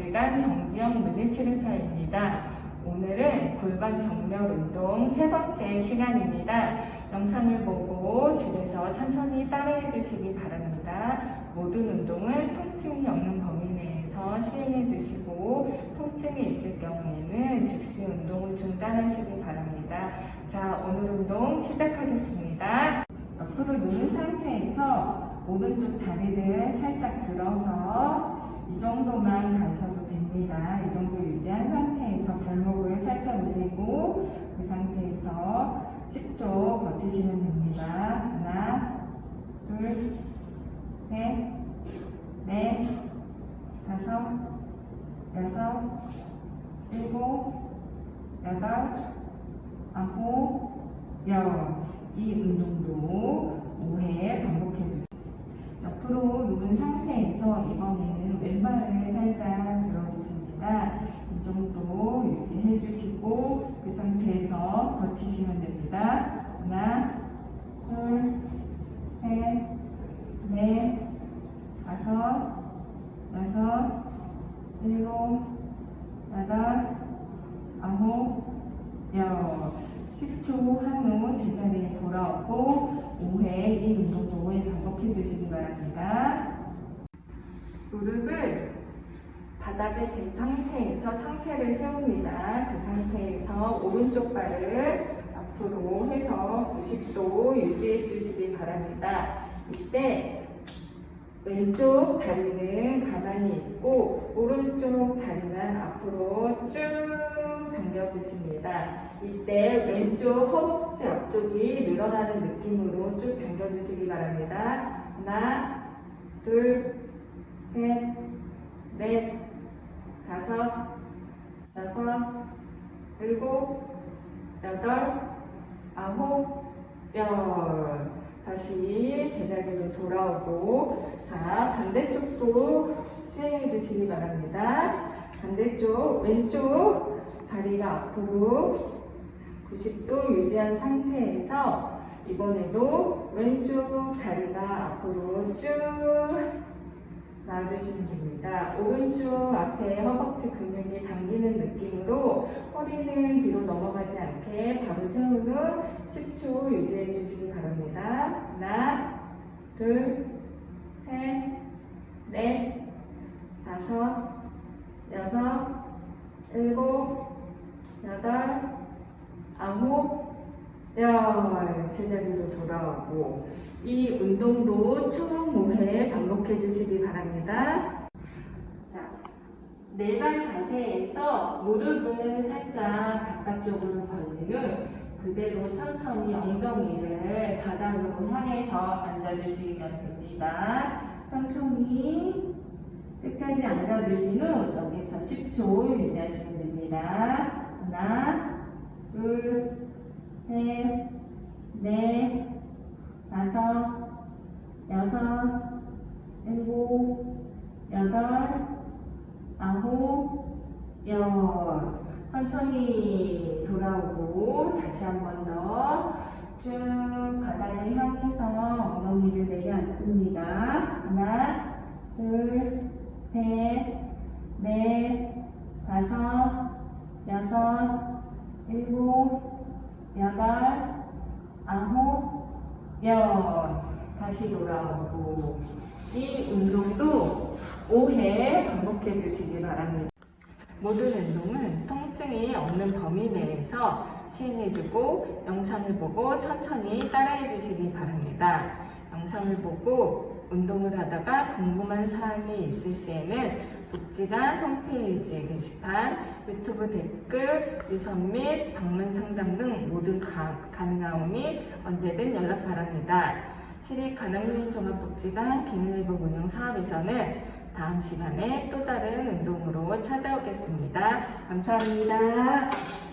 복지관 정지영 물리치료사입니다. 오늘은 골반 정렬 운동 세 번째 시간입니다. 영상을 보고 집에서 천천히 따라해 주시기 바랍니다. 모든 운동은 통증이 없는 범위 내에서 시행해 주시고 통증이 있을 경우에는 즉시 운동을 중단하시기 바랍니다. 자, 오늘 운동 시작하겠습니다. 옆으로 누운 상태에서 오른쪽 다리를 살짝 들어서 이 정도만 가셔도 됩니다. 이 정도 유지한 상태에서 발목을 살짝 올리고 그 상태에서 10초 버티시면 됩니다. 하나, 둘, 셋, 넷, 다섯, 여섯, 일곱, 여덟, 아홉, 열. 이 운동도 5회 반복해 주세요. 옆으로 누운 상태에서 이번에는 왼발을 살짝 들어주십니다. 이 정도 유지해 주시고 그 상태에서 버티시면 됩니다. 하나, 둘, 셋, 넷, 다섯, 여섯, 일곱, 여덟, 아홉, 열. 10초 한후 제자리에 돌아오고 5회 이 운동도 5회 반복해 주시기 바랍니다. 무릎을 바닥에 댄 상태에서 상체를 세웁니다. 그 상태에서 오른쪽 발을 앞으로 해서 90도 유지해 주시기 바랍니다. 이때 왼쪽 다리는 가만히 있고 오른쪽 다리는 앞으로 쭉 당겨주십니다. 이때 왼쪽 허벅지 앞쪽이 늘어나는 느낌으로 쭉 당겨주시기 바랍니다. 하나, 둘, 셋, 넷, 다섯, 여섯, 일곱, 여덟, 아홉, 열. 다시 제자리로 돌아오고, 자, 반대쪽도 시행해 주시기 바랍니다. 반대쪽, 왼쪽 다리가 앞으로 90도 유지한 상태에서 이번에도 왼쪽 다리가 앞으로 쭉 놔주시면 됩니다. 오른쪽 앞에 허벅지 근육이 당기는 느낌으로 허리는 뒤로 넘어가지 않게 바로 세운 후 10초 유지해 주시기 바랍니다. 하나, 둘, 셋, 넷, 다섯, 여섯, 일곱, 아홉, 열. 제자리로 돌아오고 이 운동도 총 5회 반복해 주시기 바랍니다. 자, 네발 자세에서 무릎을 살짝 바깥쪽으로 후 그대로 천천히 엉덩이를 바닥으로 향해서 앉아주시면 됩니다. 천천히 끝까지 앉아주신 후 여기서 10초 유지하시면 됩니다. 하나, 둘, 셋, 넷, 다섯, 여섯, 일곱, 여덟, 아홉, 열. 천천히 돌아오고 다시 한 번 더 쭉 바닥을 향해서 엉덩이를 내려앉습니다. 하나, 둘, 셋, 넷, 다섯, 여섯, 일곱, 여덟, 아홉, 열. 다시 돌아오고 이 운동도 5회 반복해 주시기 바랍니다. 모든 운동은 통증이 없는 범위 내에서 시행해주고 영상을 보고 천천히 따라해 주시기 바랍니다. 영상을 보고 운동을 하다가 궁금한 사항이 있을 시에는 복지관 홈페이지 게시판, 유튜브 댓글, 유선 및 방문 상담 등 모든 가, 가능하오니 언제든 연락 바랍니다. 시립 가능요인 종합복지관 기능회복 운영 사업에서는 다음 시간에 또 다른 운동으로 찾아오겠습니다. 감사합니다.